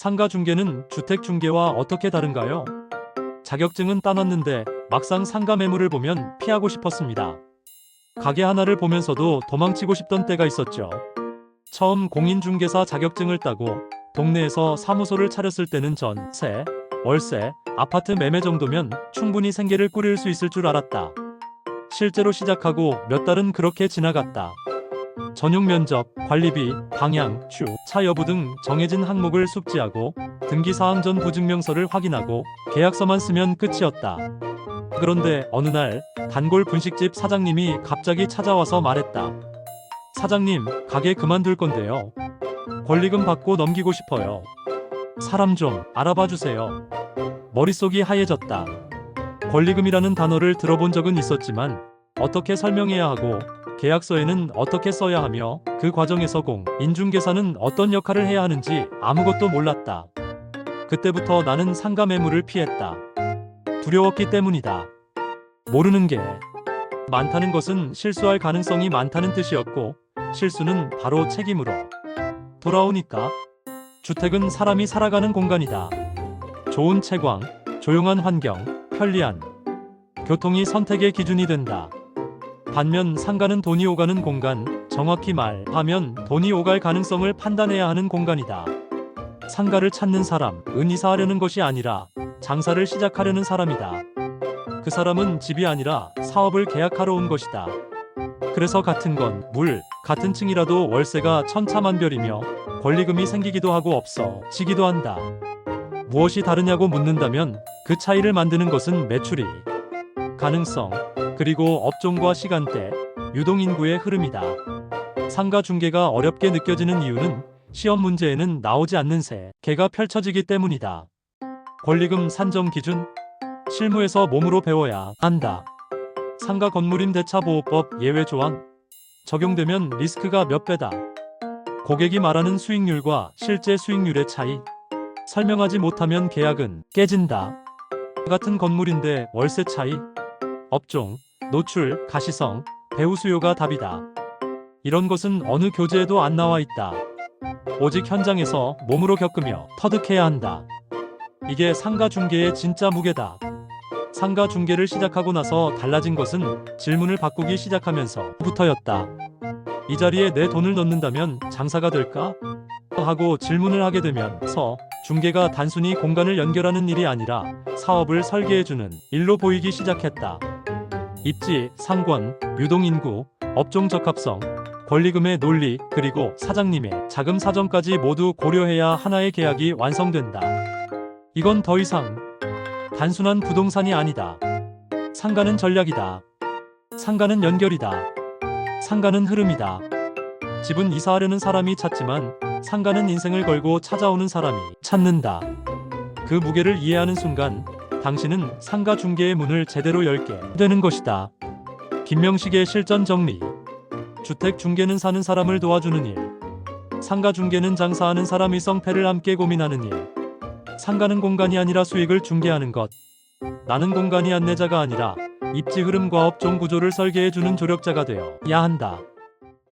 상가 중개는 주택 중개와 어떻게 다른가요? 자격증은 따놨는데 막상 상가 매물을 보면 피하고 싶었습니다. 가게 하나를 보면서도 도망치고 싶던 때가 있었죠. 처음 공인중개사 자격증을 따고 동네에서 사무소를 차렸을 때는 전세, 월세, 아파트 매매 정도면 충분히 생계를 꾸릴 수 있을 줄 알았다. 실제로 시작하고 몇 달은 그렇게 지나갔다. 전용 면접, 관리비, 방향, 휴, 차 여부 등 정해진 항목을 숙지하고 등기 사항 전 부증명서를 확인하고 계약서만 쓰면 끝이었다. 그런데 어느 날 단골 분식집 사장님이 갑자기 찾아와서 말했다. 사장님, 가게 그만둘 건데요. 권리금 받고 넘기고 싶어요. 사람 좀 알아봐 주세요. 머릿속이 하얘졌다. 권리금이라는 단어를 들어본 적은 있었지만 어떻게 설명해야 하고 계약서에는 어떻게 써야 하며 그 과정에서 공, 인중개사는 어떤 역할을 해야 하는지 아무것도 몰랐다. 그때부터 나는 상가 매물을 피했다. 두려웠기 때문이다. 모르는 게 많다는 것은 실수할 가능성이 많다는 뜻이었고 실수는 바로 책임으로 돌아오니까 주택은 사람이 살아가는 공간이다. 좋은 채광, 조용한 환경, 편리한 교통이 선택의 기준이 된다. 반면 상가는 돈이 오가는 공간, 정확히 말하면 돈이 오갈 가능성을 판단해야 하는 공간이다. 상가를 찾는 사람, 은 이사하려는 것이 아니라 장사를 시작하려는 사람이다. 그 사람은 집이 아니라 사업을 계약하러 온 것이다. 그래서 같은 건 물, 같은 층이라도 월세가 천차만별이며 권리금이 생기기도 하고 없어 지기도 한다. 무엇이 다르냐고 묻는다면 그 차이를 만드는 것은 매출이, 가능성, 그리고 업종과 시간대, 유동인구의 흐름이다. 상가 중개가 어렵게 느껴지는 이유는 시험 문제에는 나오지 않는 세 개가 펼쳐지기 때문이다. 권리금 산정 기준, 실무에서 몸으로 배워야 한다. 상가 건물임 대차보호법 예외 조항 적용되면 리스크가 몇 배다. 고객이 말하는 수익률과 실제 수익률의 차이 설명하지 못하면 계약은 깨진다. 같은 건물인데 월세 차이 업종, 노출, 가시성, 배우 수요가 답이다. 이런 것은 어느 교재에도 안 나와 있다. 오직 현장에서 몸으로 겪으며 터득해야 한다. 이게 상가 중개의 진짜 무게다. 상가 중개를 시작하고 나서 달라진 것은 질문을 바꾸기 시작하면서부터였다. 이 자리에 내 돈을 넣는다면 장사가 될까? 하고 질문을 하게 되면서 중개가 단순히 공간을 연결하는 일이 아니라 사업을 설계해주는 일로 보이기 시작했다. 입지, 상권, 유동인구, 업종 적합성, 권리금의 논리, 그리고 사장님의 자금 사정까지 모두 고려해야 하나의 계약이 완성된다. 이건 더 이상 단순한 부동산이 아니다. 상가는 전략이다. 상가는 연결이다. 상가는 흐름이다. 집은 이사하려는 사람이 찾지만 상가는 인생을 걸고 찾아오는 사람이 찾는다. 그 무게를 이해하는 순간 당신은 상가 중개의 문을 제대로 열게 되는 것이다. 김명식의 실전 정리. 주택 중개는 사는 사람을 도와주는 일. 상가 중개는 장사하는 사람이 성패를 함께 고민하는 일. 상가는 공간이 아니라 수익을 중개하는 것. 나는 공간이 안내자가 아니라 입지 흐름과 업종 구조를 설계해주는 조력자가 되어야 한다.